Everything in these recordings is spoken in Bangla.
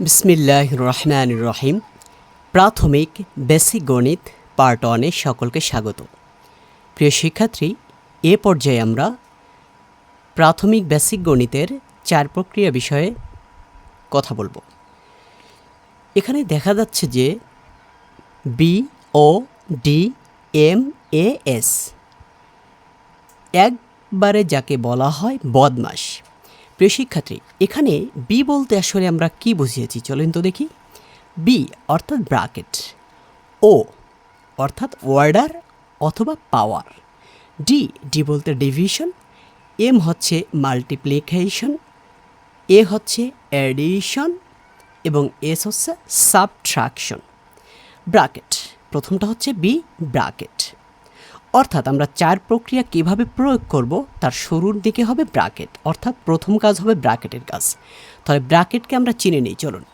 বিসমিল্লাহ রহমান রহিম প্রাথমিক বেসিক গণিত পার্ট ওয়ানে সকলকে স্বাগত। প্রিয় শিক্ষার্থী, এ পর্যায়ে আমরা প্রাথমিক বেসিক গণিতের চার প্রক্রিয়া বিষয়ে কথা বলব। এখানে দেখা যাচ্ছে যে B O D M A S একবারে যাকে বলা হয় বদমাস প্রিয় শিক্ষার্থী, এখানে বি বলতে আসলে আমরা কি বুঝিয়েছি? চলেন তো দেখি। বি অর্থাৎ ব্রাকেট ও অর্থাৎ ওয়ার্ডার অথবা পাওয়ার ডি ডি বলতে ডিভিশন এম হচ্ছে মাল্টিপ্লিকেশন এ হচ্ছে অ্যাডিশন এবং এস হচ্ছে সাবট্রাকশন। ব্রাকেট প্রথমটা হচ্ছে বি ব্রাকেট অর্থাৎ আমরা চার প্রক্রিয়া কীভাবে প্রয়োগ করব, তার শুরুর দিকে হবে ব্রাকেট অর্থাৎ প্রথম কাজ হবে ব্রাকেটের কাজ। তাহলে ব্রাকেটকে আমরা চিনে নিই, চলুন।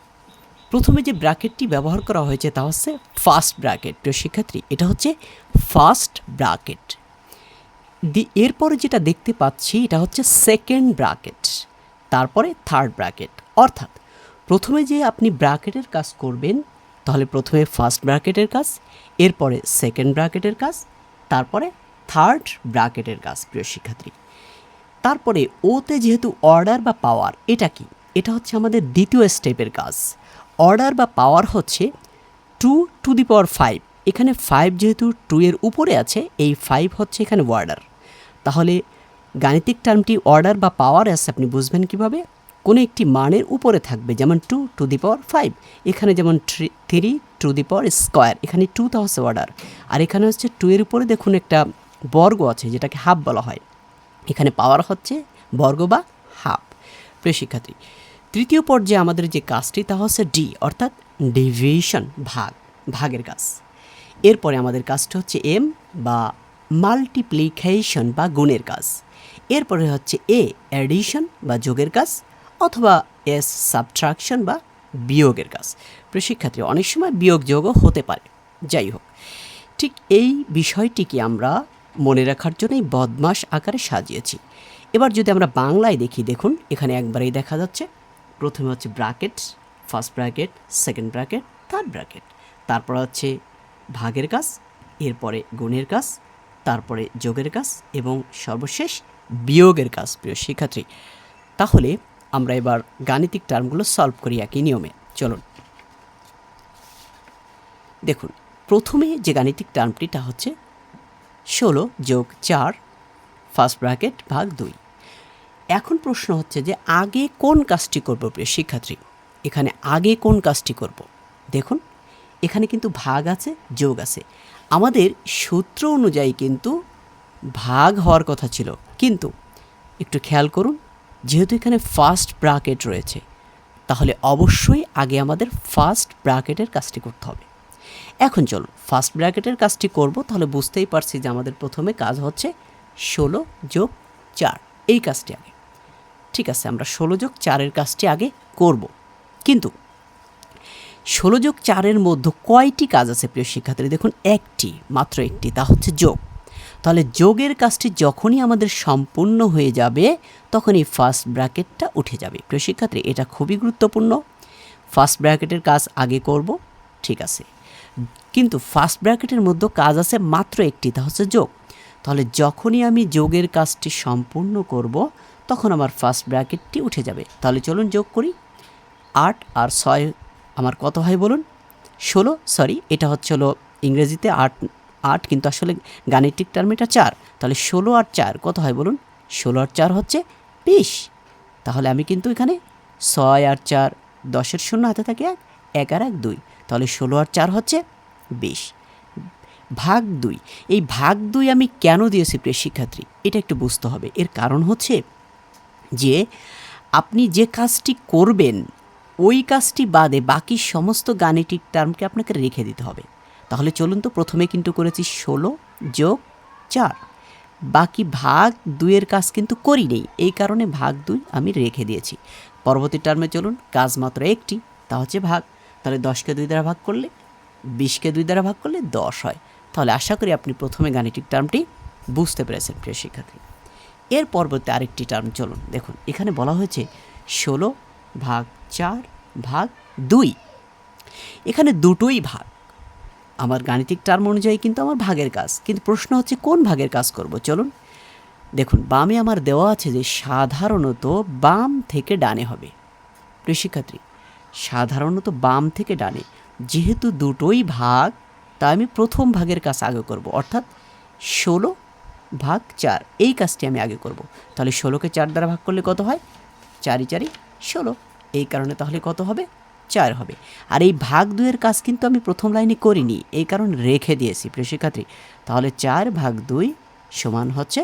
প্রথমে যে ব্রাকেটটি ব্যবহার করা হয়েছে তা হচ্ছে ফার্স্ট ব্রাকেট প্রিয় শিক্ষার্থী, এটা হচ্ছে ফার্স্ট ব্রাকেট দি, এরপরে যেটা দেখতে পাচ্ছি, এটা হচ্ছে সেকেন্ড ব্রাকেট তারপরে থার্ড ব্রাকেট অর্থাৎ প্রথমে যে আপনি ব্রাকেটের কাজ করবেন, তাহলে প্রথমে ফার্স্ট ব্রাকেটের কাজ, এরপরে সেকেন্ড ব্রাকেটের কাজ তারপরে থার্ড ব্রাকেটের কাজ, প্রিয় শিক্ষার্থী। তারপরে ওতে যেহেতু অর্ডার বা পাওয়ার এটা কি? এটা হচ্ছে আমাদের দ্বিতীয় স্টেপের কাজ। অর্ডার বা পাওয়ার হচ্ছে two two the power five এখানে ফাইভ যেহেতু টু এর উপরে আছে, এই ফাইভ হচ্ছে এখানে ওয়ার্ডার তাহলে গাণিতিক টার্মটি অর্ডার বা পাওয়ার আছে, আপনি বুঝবেন কীভাবে? কোনো একটি মানের উপরে থাকবে, যেমন two two the power five এখানে যেমন three two the power square এখানে টু তা হচ্ছে অর্ডার আর এখানে হচ্ছে টু এর উপরে দেখুন একটা বর্গ আছে, যেটাকে হাফ বলা হয়। এখানে পাওয়ার হচ্ছে বর্গ বা হাফ প্রিয় শিক্ষার্থী, তৃতীয় পর্যায়ে আমাদের যে কাজটি, তা হচ্ছে ডি অর্থাৎ ডিভিশন ভাগ, ভাগের কাজ। এরপরে আমাদের কাজটি হচ্ছে এম বা মাল্টিপ্লিকেশন বা গুণের কাজ। এরপরে হচ্ছে এ অ্যাডিশন বা যোগের কাজ। অথবা এস সাবট্রাকশন বা বিয়োগের কাজ। প্রিয় শিক্ষার্থী অনেক সময় বিয়োগ যোগও হতে পারে। যাই হোক, ঠিক এই বিষয়টিকে আমরা মনে রাখার জন্যই বদমাস আকারে সাজিয়েছি। এবার যদি আমরা বাংলায় দেখি, দেখুন, এখানে একবারেই দেখা যাচ্ছে। প্রথমে হচ্ছে bracket, first bracket, second bracket, third bracket. তারপর হচ্ছে ভাগের কাজ, এরপরে গুণের কাজ, তারপরে যোগের কাজ এবং সর্বশেষ বিয়োগের কাজ, প্রিয় শিক্ষার্থী। তাহলে আমরা এবার গাণিতিক টার্মগুলো সলভ করি একই নিয়মে। চলুন। দেখুন, প্রথমে যে গাণিতিক টার্মটিটা হচ্ছে ষোলো যোগ চার ফার্স্ট ব্র্যাকেট ভাগ দুই। এখন প্রশ্ন হচ্ছে যে আগে কোন কাজটি করব প্রিয় শিক্ষার্থী? এখানে আগে কোন কাজটি করব? দেখুন, এখানে কিন্তু ভাগ আছে, যোগ আছে। আমাদের সূত্র অনুযায়ী কিন্তু ভাগ হওয়ার কথা ছিল। কিন্তু একটু খেয়াল করুন যেহেতু এখানে ফার্স্ট ব্রাকেট রয়েছে, তাহলে অবশ্যই আগে আমাদের ফার্স্ট ব্রাকেটের কাজটি করতে হবে। এখন চলুন ফার্স্ট ব্র্যাকেটের কাজটি করব, তাহলে বুঝতেই পারছি যে আমাদের প্রথমে কাজ হচ্ছে ষোলো যোগ চার। এই কাজটি আগে। ঠিক আছে, আমরা ষোলো যোগ চারের কাজটি আগে করব। কিন্তু ষোলো যোগ চারের মধ্যে কয়টি কাজ আছে প্রিয় শিক্ষার্থী দেখুন, একটি, মাত্র একটি, তা হচ্ছে যোগ। তাহলে যোগের কাজটি যখনই আমাদের সম্পূর্ণ হয়ে যাবে, তখনই ফার্স্ট ব্র্যাকেটটা উঠে যাবে। প্রিয় শিক্ষার্থী, এটা খুবই গুরুত্বপূর্ণ। ফার্স্ট ব্র্যাকেটের কাজ আগে করব, ঠিক আছে। কিন্তু ফার্স্ট ব্র্যাকেটের মধ্যে কাজ আছে মাত্র একটি, তা হচ্ছে যোগ। তাহলে যখনই আমি যোগের কাজটি সম্পূর্ণ করব, তখন আমার ফার্স্ট ব্র্যাকেটটি উঠে যাবে। তাহলে চলুন যোগ করি। আট আর ছয়, আমার কত হয় বলুন? ষোলো সরি এটা হচ্ছে হলো ইংরেজিতে আট আট, কিন্তু আসলে গাণিতিক টার্ম এটা চার। তাহলে ষোলো আর চার কত হয় বলুন? ষোলো আর চার হচ্ছে বিশ। তাহলে আমি কিন্তু এখানে ছয় আর চার, দশের শূন্য হাতে থাকে এক এক আর এক দুই। তাহলে ষোলো আর চার হচ্ছে বিশ। ভাগ দুই। এই ভাগ দুই আমি কেন দিয়েছি প্রিয় শিক্ষার্থী? এটা একটু বুঝতে হবে। এর কারণ হচ্ছে যে আপনি যে কাজটি করবেন, ওই কাজটি বাদে বাকি সমস্ত গাণিতিক টার্মকে আপনাকে রেখে দিতে হবে। তাহলে চলুন তো প্রথমে কিন্তু করেছি ষোলো যোগ চার। বাকি ভাগ দুইয়ের কাজ কিন্তু করি নেই, এই কারণে ভাগ দুই আমি রেখে দিয়েছি। পরবর্তী টার্মে চলুন, কাজ মাত্র একটি, তা হচ্ছে ভাগ। তাহলে দশকে দুই দ্বারা ভাগ করলে, বিশকে দুই দ্বারা ভাগ করলে দশ হয়। তাহলে আশা করি আপনি প্রথমে গাণিতিক টার্মটি বুঝতে পেরেছেন, প্রিয় শিক্ষার্থী। এর পরবর্তী আরেকটি টার্ম চলুন দেখুন। এখানে বলা হয়েছে ষোলো ভাগ চার ভাগ দুই। এখানে দুটোই ভাগ। আমার গাণিতিক টার্ম অনুযায়ী কিন্তু আমার ভাগের কাজ। কিন্তু প্রশ্ন হচ্ছে, কোন ভাগের কাজ করব? চলুন। দেখুন, বামে আমার দেওয়া আছে যে সাধারণত বাম থেকে ডানে হবে। প্রিয় শিক্ষার্থী, সাধারণত বাম থেকে ডানে। যেহেতু দুটোই ভাগ, তাই আমি প্রথম ভাগের কাজ আগে করব। অর্থাৎ ষোলো ভাগ চার, এই কাজটি আমি আগে করব। তাহলে ষোলোকে চার দ্বারা ভাগ করলে কত হয়? চারি চারি ষোলো। এই কারণে তাহলে কত হবে? চার হবে। আর এই ভাগ দুইয়ের কাজ কিন্তু আমি প্রথম লাইনে করিনি, এই কারণে রেখে দিয়েছি প্রিয় শিক্ষার্থী। তাহলে চার ভাগ দুই সমান হচ্ছে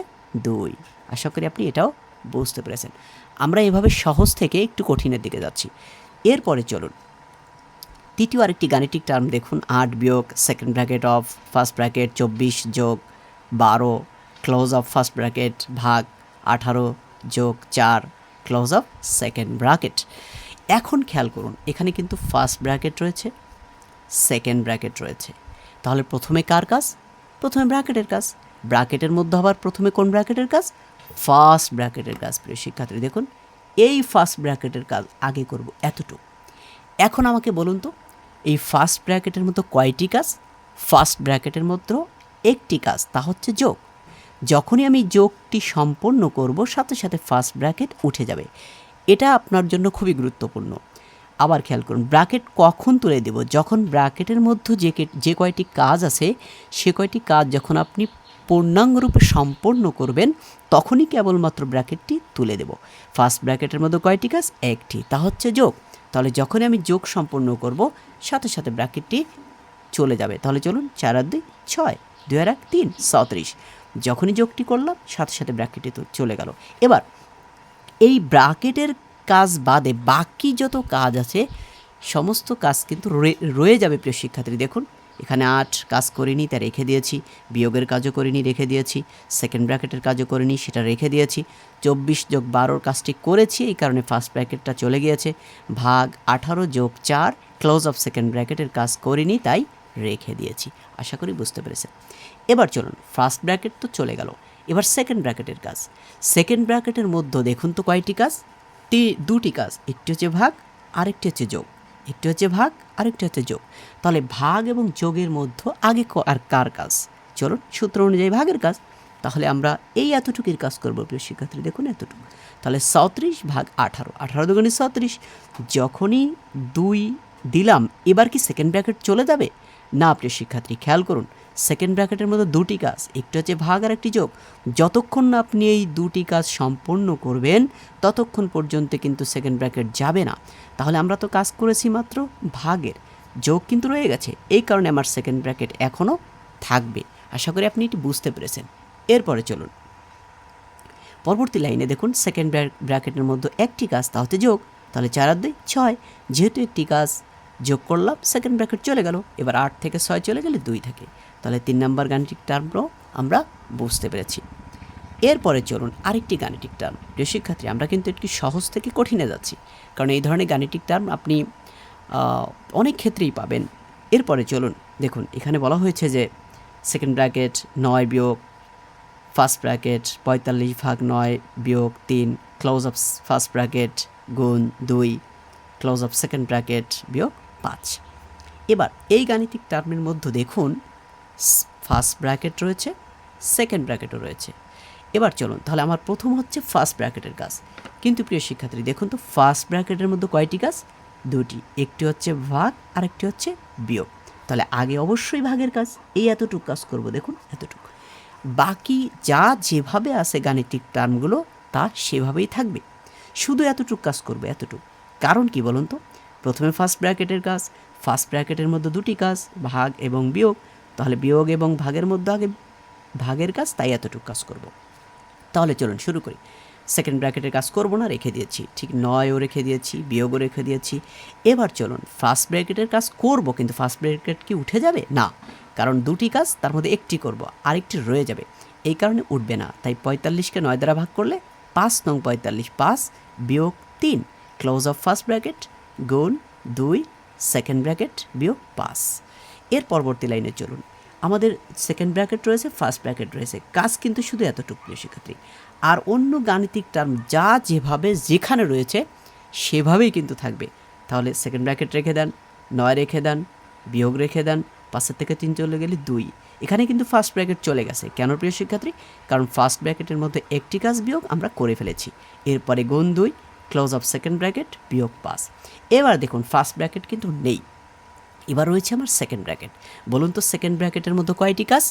দুই। আশা করি আপনি এটাও বুঝতে পেরেছেন। আমরা এভাবে সহজ থেকে একটু কঠিনের দিকে যাচ্ছি। এরপরে চলুন। তৃতীয় আরেকটি গাণিতিক টার্ম দেখুন, আট বিয়োগ second bracket of first bracket চব্বিশ যোগ বারো ক্লোজ অফ ফার্স্ট ব্র্যাকেট ভাগ আঠারো যোগ চার ক্লোজ অফ সেকেন্ড ব্র্যাকেট এখন খেয়াল করুন, এখানে কিন্তু ফার্স্ট ব্র্যাকেট রয়েছে সেকেন্ড ব্র্যাকেট রয়েছে। তাহলে প্রথমে কার কাজ? প্রথমে ব্র্যাকেটের কাজ। ব্র্যাকেটের মধ্যে আবার প্রথমে কোন ব্র্যাকেটের কাজ? ফার্স্ট ব্র্যাকেটের কাজ, প্রিয় শিক্ষার্থী। দেখুন, এই ফার্স্ট ব্র্যাকেটের কাজ আগে করব এতটুকু। এখন আমাকে বলুন তো, এই ফার্স্ট ব্র্যাকেটের মতো কয়টি কাজ? ফার্স্ট ব্র্যাকেটের মধ্যে একটি কাজ, তা হচ্ছে যোগ। যখনই আমি যোগটি সম্পন্ন করব, সাথে সাথে ফার্স্ট ব্র্যাকেট উঠে যাবে। এটা আপনার জন্য খুবই গুরুত্বপূর্ণ। আবার খেয়াল করুন, ব্র্যাকেট কখন তুলে দেব? যখন ব্র্যাকেটের মধ্যে যে যে কয়টি কাজ আছে, সে কয়টি কাজ যখন আপনি পূর্ণাঙ্গরূপে সম্পন্ন করবেন, তখনই কেবলমাত্র ব্র্যাকেটটি তুলে দেব। ফার্স্ট ব্র্যাকেটের মধ্যে কয়টি কাজ? একটি। তা হচ্ছে যোগ। তাহলে যখনই আমি যোগ সম্পন্ন করব, সাথে সাথে ব্র্যাকেটটি চলে যাবে। তাহলে চলুন, চার আর দুই, ছয়। দুই আর এক, তিন সত্রিশ যখনই যোগটি করলাম, সাথে সাথে ব্র্যাকেটটি চলে গেল। এবার এই ব্রাকেটের কাজ বাদে বাকি যত কাজ আছে, সমস্ত কাজ কিন্তু রয়ে- যাবে প্রিয় শিক্ষার্থী। দেখুন, এখানে আট কাজ করিনি, তা রেখে দিয়েছি। বিয়োগের কাজও করিনি, রেখে দিয়েছি। সেকেন্ড ব্র্যাকেটের কাজও করিনি, সেটা রেখে দিয়েছি। চব্বিশ যোগ বারোর কাজটি করেছি, এই কারণে ফার্স্ট ব্র্যাকেটটা চলে গিয়েছে। ভাগ আঠারো যোগ চার ক্লোজ অফ সেকেন্ড ব্র্যাকেটের কাজ করিনি, তাই রেখে দিয়েছি। আশা করি বুঝতে পেরেছেন। এবার চলুন ফার্স্ট ব্র্যাকেট তো চলে গেল। এবার সেকেন্ড ব্র্যাকেটের কাজ। সেকেন্ড ব্র্যাকেটের মধ্যে দেখুন তো কয়টি কাজ? তি- দুটি কাজ। একটি হচ্ছে ভাগ, আরেকটি হচ্ছে যোগ। একটি হচ্ছে ভাগ, আরেকটি হচ্ছে যোগ। তাহলে ভাগ এবং যোগের মধ্যে আগে আর কার কাজ? চলুন, সূত্র অনুযায়ী ভাগের কাজ। তাহলে আমরা এই এতটুকুর কাজ করব, প্রিয় শিক্ষার্থী, দেখুন এতটুকু। তাহলে সত্রিশ ভাগ আঠারো। আঠারো দুগুণে সত্রিশ যখনই দুই দিলাম, এবার কি সেকেন্ড ব্র্যাকেট চলে যাবে? না, প্রিয় শিক্ষার্থী, খেয়াল করুন। সেকেন্ড ব্র্যাকেটের মধ্যে দুটি কাজ, একটি হচ্ছে ভাগ আর একটি যোগ। যতক্ষণ না আপনি এই দুটি কাজ সম্পন্ন করবেন, ততক্ষণ পর্যন্ত কিন্তু সেকেন্ড ব্র্যাকেট যাবে না। তাহলে আমরা তো কাজ করেছি মাত্র ভাগের। যোগ কিন্তু রয়ে গেছে, এই কারণে আমার সেকেন্ড ব্র্যাকেট এখনও থাকবে। আশা করি আপনি এটি বুঝতে পেরেছেন। এরপরে চলুন। পরবর্তী লাইনে দেখুন, সেকেন্ড ব্র্যাকেটের মধ্যে একটি কাজ, তা হচ্ছে যোগ। তাহলে চার আর দুই, ছয়। যেহেতু একটি কাজ যোগ করলাম, সেকেন্ড ব্র্যাকেট চলে গেল। এবার আট থেকে ছয় চলে গেলে দুই থাকে। তাহলে তিন নম্বর গাণিতিক টার্মও আমরা বুঝতে পেরেছি। এরপরে চলুন আরেকটি গাণিতিক টার্ম। প্রিয় শিক্ষার্থী, আমরা কিন্তু একটি সহজ থেকে কঠিনে যাচ্ছি। কারণ এই ধরনের গাণিতিক টার্ম আপনি অনেক ক্ষেত্রেই পাবেন। এরপরে চলুন দেখুন, এখানে বলা হয়েছে যে সেকেন্ড ব্র্যাকেট নয় বিয়োগ ফার্স্ট ব্র্যাকেট পঁয়তাল্লিশ ভাগ নয় বিয়োগ তিন ক্লোজ অফ ফার্স্ট ব্র্যাকেট গুণ দুই ক্লোজ অফ সেকেন্ড ব্র্যাকেট বিয়োগ পাঁচ। এবার এই গাণিতিক টার্মের মধ্যে দেখুন ফার্স্ট ব্র্যাকেট রয়েছে সেকেন্ড ব্র্যাকেটও রয়েছে। এবার চলুন, তাহলে আমার প্রথম হচ্ছে ফার্স্ট ব্র্যাকেটের কাজ। কিন্তু প্রিয় শিক্ষার্থী, দেখুন তো ফার্স্ট ব্র্যাকেটের মধ্যে কয়টি কাজ? দুটি। একটি হচ্ছে ভাগ আর একটি হচ্ছে বিয়োগ। তাহলে আগে অবশ্যই ভাগের কাজ, এই এতটুকু কাজ করব, দেখুন, এতটুকু। বাকি যা যেভাবে আছে গাণিতিক টার্মগুলো, তা সেভাবেই থাকবে। শুধু এতটুকু কাজ করবে, এতটুকু। কারণ কি বলুন তো? প্রথমে ফার্স্ট ব্র্যাকেটের কাজ ফার্স্ট ব্র্যাকেটের মধ্যে দুটি কাজ, ভাগ এবং বিয়োগ। তাহলে বিয়োগ এবং ভাগের মধ্যে আগে ভাগের কাজ, তাই এতটুকু কাজ করব। তাহলে চলুন শুরু করি। সেকেন্ড ব্র্যাকেটের কাজ করব না, রেখে দিয়েছি। ঠিক নয়ও রেখে দিয়েছি, বিয়োগও রেখে দিয়েছি। এবার চলুন ফার্স্ট ব্র্যাকেটের কাজ করব, কিন্তু ফার্স্ট ব্র্যাকেট কি উঠে যাবে? না, কারণ দুটি কাজ তার মধ্যে একটি করব, আরেকটি রয়ে যাবে। এই কারণে উঠবে না। তাই পঁয়তাল্লিশকে নয় দ্বারা ভাগ করলে পাঁচ নং পঁয়তাল্লিশ, পাঁচ বিয়োগ তিন ক্লোজ অফ ফার্স্ট ব্র্যাকেট গুণ দুই সেকেন্ড ব্র্যাকেট বিয়োগ পাঁচ। এর পরবর্তী লাইনে চলুন। আমাদের সেকেন্ড ব্র্যাকেট রয়েছে ফার্স্ট ব্র্যাকেট রয়েছে। কাজ কিন্তু শুধু এতটুকু প্রিয় শিক্ষার্থী। আর অন্য গাণিতিক টার্ম যা যেভাবে যেখানে রয়েছে, সেভাবেই কিন্তু থাকবে। তাহলে সেকেন্ড ব্র্যাকেট রেখে দেন, নয় রেখে দেন, বিয়োগ রেখে দেন, পাঁচের থেকে তিন চলে গেলে দুই। এখানে কিন্তু ফার্স্ট ব্র্যাকেট চলে গেছে। কেন প্রিয় শিক্ষার্থী? কারণ ফার্স্ট ব্র্যাকেটের মধ্যে একটি কাজ বিয়োগ আমরা করে ফেলেছি। এরপরে গুণ দুই ক্লোজ অফ সেকেন্ড ব্র্যাকেট বিয়োগ পাস এবার দেখুন ফার্স্ট ব্র্যাকেট কিন্তু নেই। এবার রয়েছে আমার সেকেন্ড ব্র্যাকেট বলুন তো সেকেন্ড ব্র্যাকেটের মধ্যে কয়টি কাজ?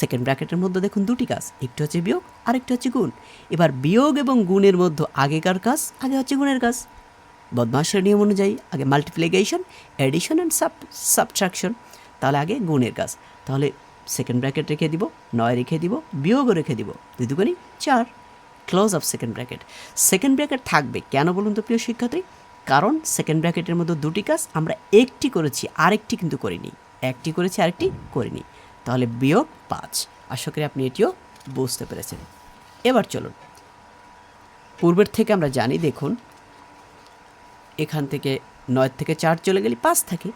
সেকেন্ড ব্র্যাকেটের মধ্যে দেখুন দুটি কাজ, একটি হচ্ছে বিয়োগ, আরেকটি হচ্ছে গুণ। এবার বিয়োগ এবং গুণের মধ্যে আগেকার কাজ, আগে হচ্ছে গুণের কাজ। বদমাসের নিয়ম অনুযায়ী আগে multiplication addition and sub subtraction তাহলে আগে গুণের কাজ। তাহলে সেকেন্ড ব্র্যাকেট রেখে দিব, নয় রেখে দিব, বিয়োগও রেখে দিব, দুই চার। Close of second bracket second bracket থাকবে, কেন বলুন তো প্রিয় শিক্ষার্থী? কারণ সেকেন্ড ব্র্যাকেটের মধ্যে দুটি কাজ আমরা একটি করেছি, আরেকটি কিন্তু করিনি। একটি করেছি, আরেকটি করিনি। তাহলে বিয়োগ পাঁচ। আশা করি আপনি এটিও বুঝতে পেরেছেন। এবার চলুন। পূর্বের থেকে আমরা জানি, দেখুন, এখান থেকে নয় থেকে চার চলে গেলে পাঁচ থাকে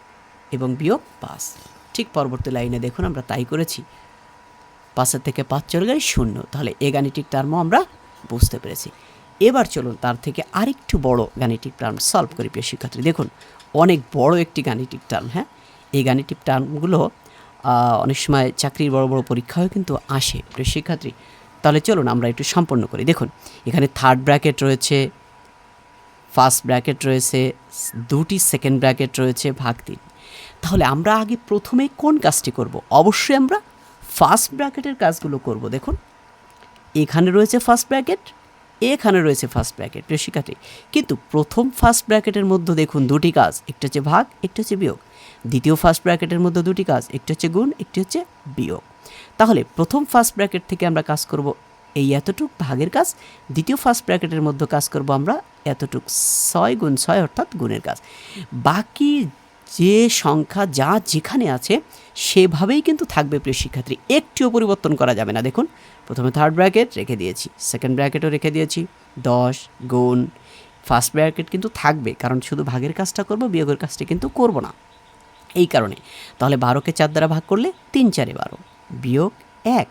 এবং বিয়োগ পাঁচ। ঠিক পরবর্তী লাইনে দেখুন, আমরা তাই করেছি। পাঁচের থেকে পাঁচ চলে গেলে শূন্য। তাহলে এ গাণিতিক টার্মও আমরা বুঝতে পেরেছি। এবার চলুন তার থেকে আরেকটু বড় গাণিতিক টার্ম সলভ করি, প্রিয় শিক্ষার্থী। দেখুন, অনেক বড় একটি গাণিতিক টার্ম হ্যাঁ? এই গাণিতিক টার্মগুলো অনেক সময় চাকরির বড় বড় পরীক্ষাও কিন্তু আসে, প্রিয় শিক্ষার্থী। তাহলে চলুন আমরা একটু সম্পন্ন করি। দেখুন, এখানে থার্ড ব্র্যাকেট রয়েছে ফার্স্ট ব্র্যাকেট রয়েছে, দুটি সেকেন্ড ব্র্যাকেট রয়েছে, ভাগ তিন। তাহলে আমরা আগে প্রথমে কোন কাজটি করব? অবশ্যই আমরা ফার্স্ট ব্র্যাকেটের কাজগুলো করব। দেখুন, এখানে রয়েছে ফার্স্ট ব্র্যাকেট এখানে রয়েছে ফার্স্ট ব্র্যাকেট প্রিয় শিক্ষার্থী কিন্তু প্রথম ফার্স্ট ব্র্যাকেটের মধ্যে দেখুন দুটি কাজ, একটা হচ্ছে ভাগ, একটা হচ্ছে বিয়োগ। দ্বিতীয় ফার্স্ট ব্র্যাকেটের মধ্যে দুটি কাজ, একটি হচ্ছে গুণ, একটি হচ্ছে বিয়োগ। তাহলে প্রথম ফার্স্ট ব্র্যাকেট থেকে আমরা কাজ করব এই এতটুক ভাগের কাজ, দ্বিতীয় ফার্স্ট ব্র্যাকেটের মধ্যে কাজ করব আমরা এতটুক ছয় গুণ ছয় অর্থাৎ গুণের কাজ। বাকি যে সংখ্যা, যা যেখানে আছে, সেভাবেই কিন্তু থাকবে প্রিয় শিক্ষার্থী। একটিও পরিবর্তন করা যাবে না। দেখুন, প্রথমে থার্ড ব্র্যাকেট রেখে দিয়েছি সেকেন্ড ব্র্যাকেটও রেখে দিয়েছি, দশ গুণ ফার্স্ট ব্র্যাকেট কিন্তু থাকবে, কারণ শুধু ভাগের কাজটা করব, বিয়োগের কাজটা কিন্তু করব না। এই কারণে, তাহলে বারোকে চার দ্বারা ভাগ করলে তিন চারে বারো, বিয়োগ এক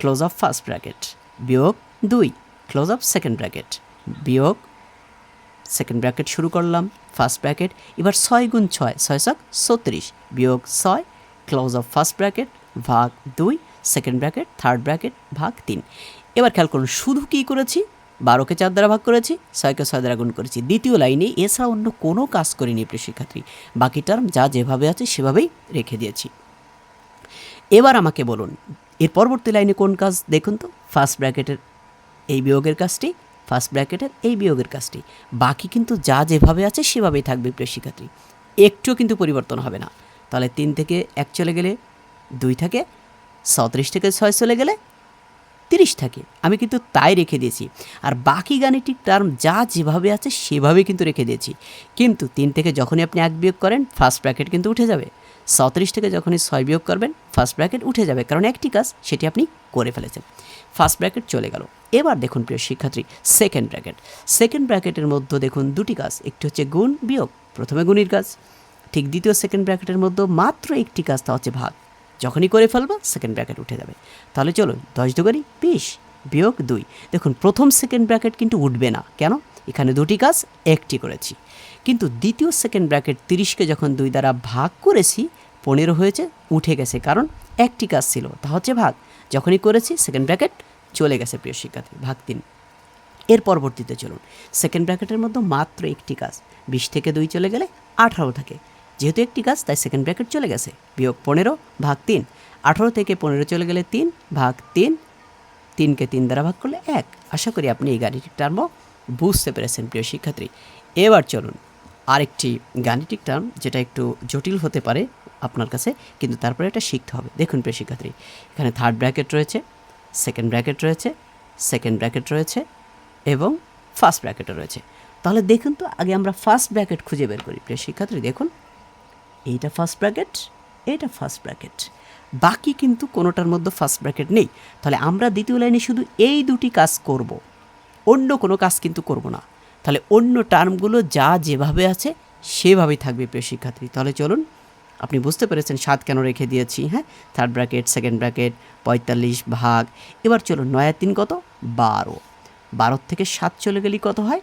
ক্লোজ অফ ফার্স্ট ব্র্যাকেট বিয়োগ দুই ক্লোজ অফ সেকেন্ড ব্র্যাকেট বিয়োগ সেকেন্ড ব্র্যাকেট শুরু করলাম, ফার্স্ট ব্র্যাকেট, এবার ছয় গুণ ছয় ছয় ছক ছত্রিশ, বিয়োগ ছয়, ক্লোজ অফ ফার্স্ট ব্র্যাকেট, ভাগ দুই, সেকেন্ড ব্র্যাকেট, থার্ড ব্র্যাকেট, ভাগ তিন। এবার খেয়াল করুন, শুধু কী করেছি? বারোকে চার দ্বারা ভাগ করেছি, ছয়কে ছয় দ্বারা গুণ করেছি। দ্বিতীয় লাইনে এছাড়া অন্য কোনো কাজ করিনি প্রিয় শিক্ষার্থী। বাকি টার্ম যা যেভাবে আছে সেভাবেই রেখে দিয়েছি। এবার আমাকে বলুন, এর পরবর্তী লাইনে কোন কাজ? দেখুন তো ফার্স্ট ব্র্যাকেটের এই বিয়োগের কাজটি ফার্স্ট ব্র্যাকেটের এই বিয়োগের কাজটি। বাকি কিন্তু যা যেভাবে আছে সেভাবেই থাকবে প্রিয় শিক্ষার্থী। একটুও কিন্তু পরিবর্তন হবে না। তাহলে তিন থেকে এক চলে গেলে দুই থাকে, ছত্রিশ থেকে ছয় চলে গেলে তিরিশ থাকে। আমি কিন্তু তাই রেখে দিয়েছি। আর বাকি গাণিতিক টার্ম যা যেভাবে আছে সেভাবে কিন্তু রেখে দিয়েছি। কিন্তু তিন থেকে যখনই আপনি এক বিয়োগ করেন ফার্স্ট ব্র্যাকেট কিন্তু উঠে যাবে। ছত্রিশ থেকে যখনই ছয় বিয়োগ করবেন ফার্স্ট ব্র্যাকেট উঠে যাবে। কারণ একটি কাজ সেটি আপনি করে ফেলেছেন। ফার্স্ট ব্র্যাকেট চলে গেল। এবার দেখুন প্রিয় শিক্ষার্থী সেকেন্ড ব্র্যাকেট সেকেন্ড ব্র্যাকেটের মধ্যে দেখুন দুটি কাজ। একটি হচ্ছে গুণ বিয়োগ, প্রথমে গুণের কাজ। ঠিক দ্বিতীয় সেকেন্ড ব্র্যাকেটের মধ্যে মাত্র একটি কাজ, তা হচ্ছে ভাগ। যখনই করে ফেলব সেকেন্ড ব্র্যাকেট উঠে যাবে। তাহলে চলুন, দশ দুগারি বিশ বিয়োগ দুই। দেখুন, প্রথম সেকেন্ড ব্র্যাকেট কিন্তু উঠবে না। কেন? এখানে দুটি কাজ, একটি করেছি। কিন্তু দ্বিতীয় সেকেন্ড ব্র্যাকেট তিরিশকে যখন দুই দ্বারা ভাগ করেছি, পনেরো হয়েছে, উঠে গেছে। কারণ একটি কাজ ছিল, তা হচ্ছে ভাগ। যখনই করেছি, সেকেন্ড ব্র্যাকেট চলে গেছে, প্রিয় শিক্ষার্থী, ভাগ তিন। এর পরবর্তীতে চলুন। সেকেন্ড ব্র্যাকেটের মধ্যে মাত্র একটি কাজ, বিশ থেকে দুই চলে গেলে আঠারো থাকে। যেহেতু একটি কাজ, তাই সেকেন্ড ব্র্যাকেট চলে গেছে। বিয়োগ পনেরো, ভাগ তিন। আঠারো থেকে পনেরো চলে গেলে তিন, ভাগ তিন। তিনকে তিন দ্বারা ভাগ করলে এক। আশা করি আপনি এই গাণিতিক টার্মও বুঝতে পেরেছেন প্রিয় শিক্ষার্থী। এবার চলুন আরেকটি গাণিতিক টার্ম যেটা একটু জটিল হতে পারে আপনার কাছে, কিন্তু তারপরে এটা শিখতে হবে। দেখুন প্রিয় শিক্ষার্থী, এখানে থার্ড ব্র্যাকেট রয়েছে সেকেন্ড ব্র্যাকেট রয়েছে সেকেন্ড ব্র্যাকেট রয়েছে এবং ফার্স্ট ব্র্যাকেটও রয়েছে। তাহলে দেখুন তো, আগে আমরা ফার্স্ট ব্র্যাকেট খুঁজে বের করি। প্রিয় শিক্ষার্থী, দেখুন, এইটা ফার্স্ট ব্র্যাকেট এটা ফার্স্ট ব্র্যাকেট বাকি কিন্তু কোনোটার মধ্যে ফার্স্ট ব্র্যাকেট নেই। তাহলে আমরা দ্বিতীয় লাইনে শুধু এই দুটি কাজ করব। অন্য কোনো কাজ কিন্তু করব না। তাহলে অন্য টার্মগুলো যা যেভাবে আছে, সেভাবেই থাকবে প্রিয় শিক্ষার্থী। তাহলে চলুন, আপনি বুঝতে পেরেছেন সাত কেন রেখে দিয়েছি হ্যাঁ? থার্ড ব্র্যাকেট সেকেন্ড ব্র্যাকেট পঁয়তাল্লিশ ভাগ। এবার চলুন নয় তিন কত? বারো। বারোর থেকে সাত চলে গেলেই কত হয়?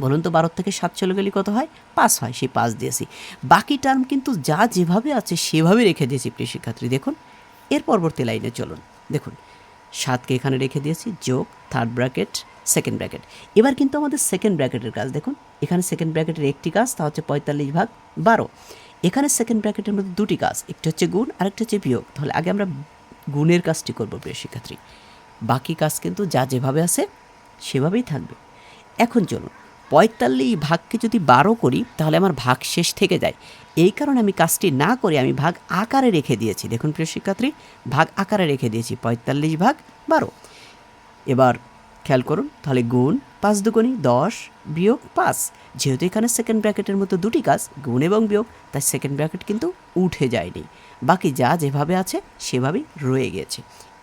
বলুন তো বারো থেকে সাত চলে গেলে কত হয়? পাঁচ হয়, সেই পাঁচ দিয়েছি। বাকি টার্ম কিন্তু যা যেভাবে আছে, সেভাবে রেখে দিয়েছি প্রিয় শিক্ষার্থী। দেখুন, এর পরবর্তী লাইনে চলুন। দেখুন সাতকে এখানে রেখে দিয়েছি, যোগ থার্ড ব্র্যাকেট সেকেন্ড ব্র্যাকেট এবার কিন্তু আমাদের সেকেন্ড ব্র্যাকেটের কাজ, দেখুন, এখানে সেকেন্ড ব্র্যাকেটের একটি কাজ, তা হচ্ছে পঁয়তাল্লিশ ভাগ বারো। এখানে সেকেন্ড ব্র্যাকেটের মধ্যে দুটি কাজ, একটি হচ্ছে গুণ, আরেকটা হচ্ছে বিয়োগ। তাহলে আগে আমরা গুণের কাজটি করব, প্রিয় শিক্ষার্থী। বাকি কাজ কিন্তু যা যেভাবে আছে, সেভাবেই থাকবে। এখন চলুন পঁয়তাল্লিশ ভাগকে যদি বারো করি, তাহলে আমার ভাগ শেষ থেকে যায়। এই কারণে আমি কাজটি না করে আমি ভাগ আকারে রেখে দিয়েছি। দেখুন প্রিয় শিক্ষার্থী, ভাগ আকারে রেখে দিয়েছি, পঁয়তাল্লিশ ভাগ বারো। এবার খেয়াল করুন, তাহলে গুণ পাঁচ দুগুণি দশ বিয়োগ পাঁচ। যেহেতু এখানে সেকেন্ড ব্র্যাকেটের মতো দুটি কাজ, গুণ এবং বিয়োগ, তাই সেকেন্ড ব্র্যাকেট কিন্তু উঠে যায়নি। বাকি যা যেভাবে আছে, সেভাবেই রয়ে গিয়েছে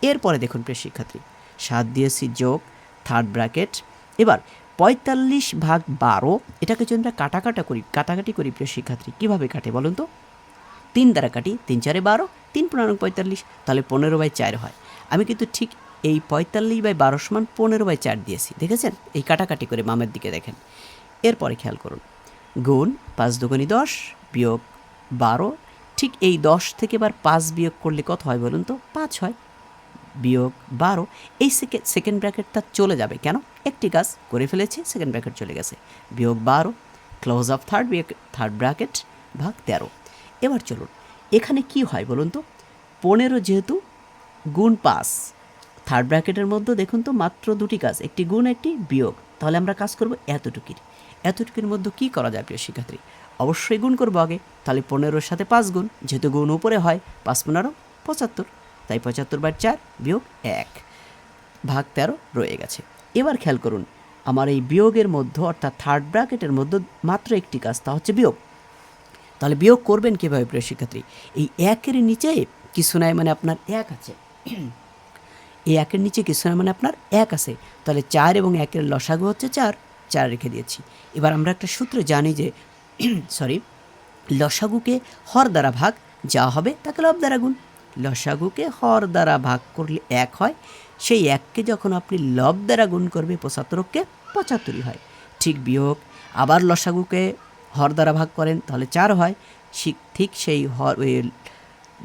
এরপরে দেখুন প্রিয় শিক্ষার্থী, সাত দিয়েছি যোগ থার্ড ব্র্যাকেট এবার পঁয়তাল্লিশ ভাগ বারো, এটাকে যদি আমরা কাটাকাটা করি, কাটাকাটি করি প্রিয় শিক্ষার্থী, কীভাবে কাটে বলুন তো? তিন দ্বারা কাটি, তিন চারে বারো, তিন পনেরো পঁয়তাল্লিশ, তাহলে পনেরো বাই চার হয়। আমি কিন্তু ঠিক এই পঁয়তাল্লিশ বাই বারো সমান পনেরো বাই চার দিয়েছি, দেখেছেন? এই কাটাকাটি করে মামের দিকে দেখেন। এরপরে খেয়াল করুন, গুণ পাঁচ দুগুণি দশ বিয়োগ বারো, ঠিক এই দশ থেকে এবার পাঁচ বিয়োগ করলে কত হয় বলুন তো? পাঁচ হয়। বিয়োগ বারো, এই সেকেন্ড সেকেন্ড ব্র্যাকেটটা চলে যাবে। কেন? একটি কাজ করে ফেলেছি সেকেন্ড ব্র্যাকেট চলে গেছে। বিয়োগ বারো close of third third bracket ভাগ তেরো। এবার চলুন, এখানে কি হয় বলুন তো? পনেরো যেহেতু, গুণ পাঁচ। থার্ড ব্র্যাকেটের মধ্যে দেখুন তো মাত্র দুটি কাজ, একটি গুণ, একটি বিয়োগ। তাহলে আমরা কাজ করব এতটুকির। এতটুকির মধ্যে কী করা যায়, প্রিয় শিক্ষার্থী? অবশ্যই গুণ করব আগে। তাহলে পনেরোর সাথে পাঁচ গুণ, যেহেতু গুণ উপরে হয়, পাঁচ পনেরো, পঁচাত্তর। তাই পঁচাত্তর বার চার বিয়োগ এক। ভাগ তেরো রয়ে গেছে। এবার খেয়াল করুন, আমার এই বিয়োগের মধ্যে অর্থাৎ থার্ড ব্র্যাকেটের মধ্যে মাত্র একটি কাজ, তা হচ্ছে বিয়োগ। তাহলে বিয়োগ করবেন কীভাবে প্রিয় শিক্ষার্থী? এই একের নিচে কিছু নাই মানে আপনার এক আছে। এই একের নিচে কিছু না মানে আপনার এক আছে। তাহলে চার এবং একের লসাগু হচ্ছে চার চার রেখে দিয়েছি। এবার আমরা একটা সূত্রে জানি যে সরি লসাগুকে হর দ্বারা ভাগ, যা হবে তাকে লব দ্বারা গুণ। লসাগুকে হর দ্বারা ভাগ করলে এক হয়, সেই এককে যখন আপনি লব দ্বারা গুণ করবে, পঁচাত্তরকে পঁচাত্তরই হয়। ঠিক বিয়োগ, আবার লসাগুকে হর দ্বারা ভাগ করেন, তাহলে চার হয়। ঠিক সেই হর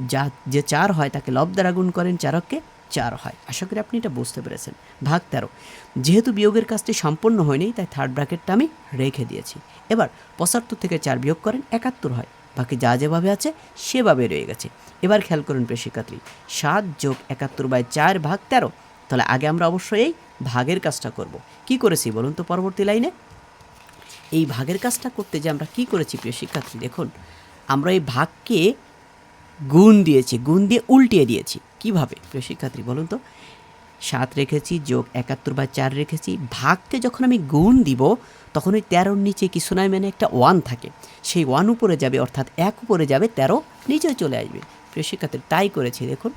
যা, যে চার হয়, তাকে লব দ্বারা গুণ করেন, চারককে চার হয়। আশা করি আপনি এটা বুঝতে পেরেছেন। ভাগ তেরো। যেহেতু বিয়োগের কাজটি সম্পূর্ণ হয়নি, তাই থার্ড ব্র্যাকেটটা আমি রেখে দিয়েছি। এবার পঁচাত্তর থেকে চার বিয়োগ করেন, একাত্তর হয়। বাকি যা যেভাবে আছে, সেভাবে রয়ে গেছে। এবার খেয়াল করুন প্রিয় শিক্ষার্থী সাত যোগ একাত্তর বাই চার ভাগ তেরো। তাহলে আগে আমরা অবশ্যই এই ভাগের কাজটা করব। কি করেছি বলুন তো পরবর্তী লাইনে? এই ভাগের কাজটা করতে যে আমরা কি করেছি প্রিয় শিক্ষার্থী দেখুন, আমরা এই ভাগকে গুণ দিয়েছি, গুণ দিয়ে উল্টিয়ে দিয়েছি। কীভাবে? প্রিয় শিক্ষার্থী বলুন তো। সাত রেখেছি, যোগ একাত্তর বা চার রেখেছি। ভাগকে যখন আমি গুণ দিব, তখন ওই তেরোর নিচে কিছু নয় মানে একটা ওয়ান থাকে। সেই ওয়ান উপরে যাবে, অর্থাৎ এক উপরে যাবে, তেরো নিচে চলে আসবে। প্রিয় শিক্ষার্থী, তাই করেছি, দেখুন।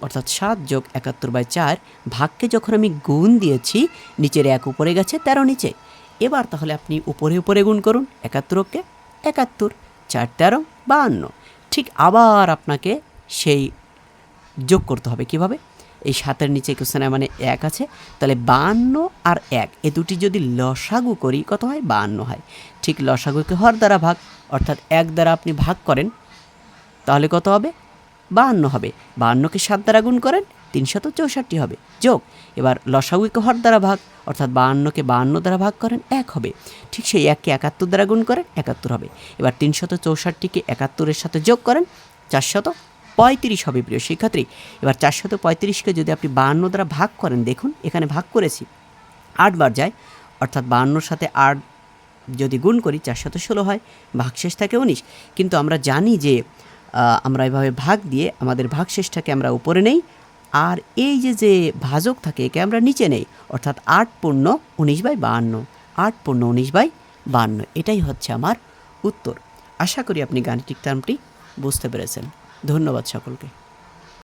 অর্থাৎ সাত যোগ একাত্তর বাই চার, ভাগকে যখন আমি গুণ দিয়েছি, নিচের এক উপরে গেছে, তেরো নিচে। এবার তাহলে আপনি উপরে উপরে গুণ করুন একাত্তরকে একাত্তর, চার তেরো, বাহান্ন। ঠিক আবার আপনাকে সেই যোগ করতে হবে, কীভাবে? এই সাতের নিচে কোশ্চেনে মানে এক আছে, তাহলে বাহান্ন আর এক, এ দুটি যদি লসাগু করি, কত হয়? বাহান্ন হয়। ঠিক লসাগুকে হর দ্বারা ভাগ, অর্থাৎ এক দ্বারা আপনি ভাগ করেন, তাহলে কত হবে? বাহান্ন হবে। বাহান্নকে সাত দ্বারা গুণ করেন, তিনশত চৌষট্টি হবে। যোগ, এবার লসাগুকে হর দ্বারা ভাগ, অর্থাৎ বাহান্নকে বাহান্ন দ্বারা ভাগ করেন, এক হবে। ঠিক সেই এককে একাত্তর দ্বারা গুণ করেন, একাত্তর হবে। এবার তিনশত চৌষট্টিকে একাত্তরের সাথে যোগ করেন, চারশত পঁয়ত্রিশ হবে, প্রিয় শিক্ষার্থী। এবার চারশত পঁয়ত্রিশকে যদি আপনি বাহান্ন দ্বারা ভাগ করেন, দেখুন, এখানে ভাগ করেছি। আটবার যায়, অর্থাৎ বাহান্নর সাথে আট যদি গুণ করি, চারশত ষোলো হয়, ভাগশেষ থাকে উনিশ। কিন্তু আমরা জানি যে আমরা এভাবে ভাগ দিয়ে আমাদের ভাগশেষটাকে আমরা উপরে নেই, আর এই যে যে ভাজক থাকে, একে আমরা নিচে নেই, অর্থাৎ আট পূর্ণ উনিশ বাই বাহান্ন। আট পূর্ণ উনিশ বাই বাহান্ন, এটাই হচ্ছে আমার উত্তর। আশা করি আপনি গাণিতিক টার্মটি বুঝতে পেরেছেন। ধন্যবাদ সকলকে।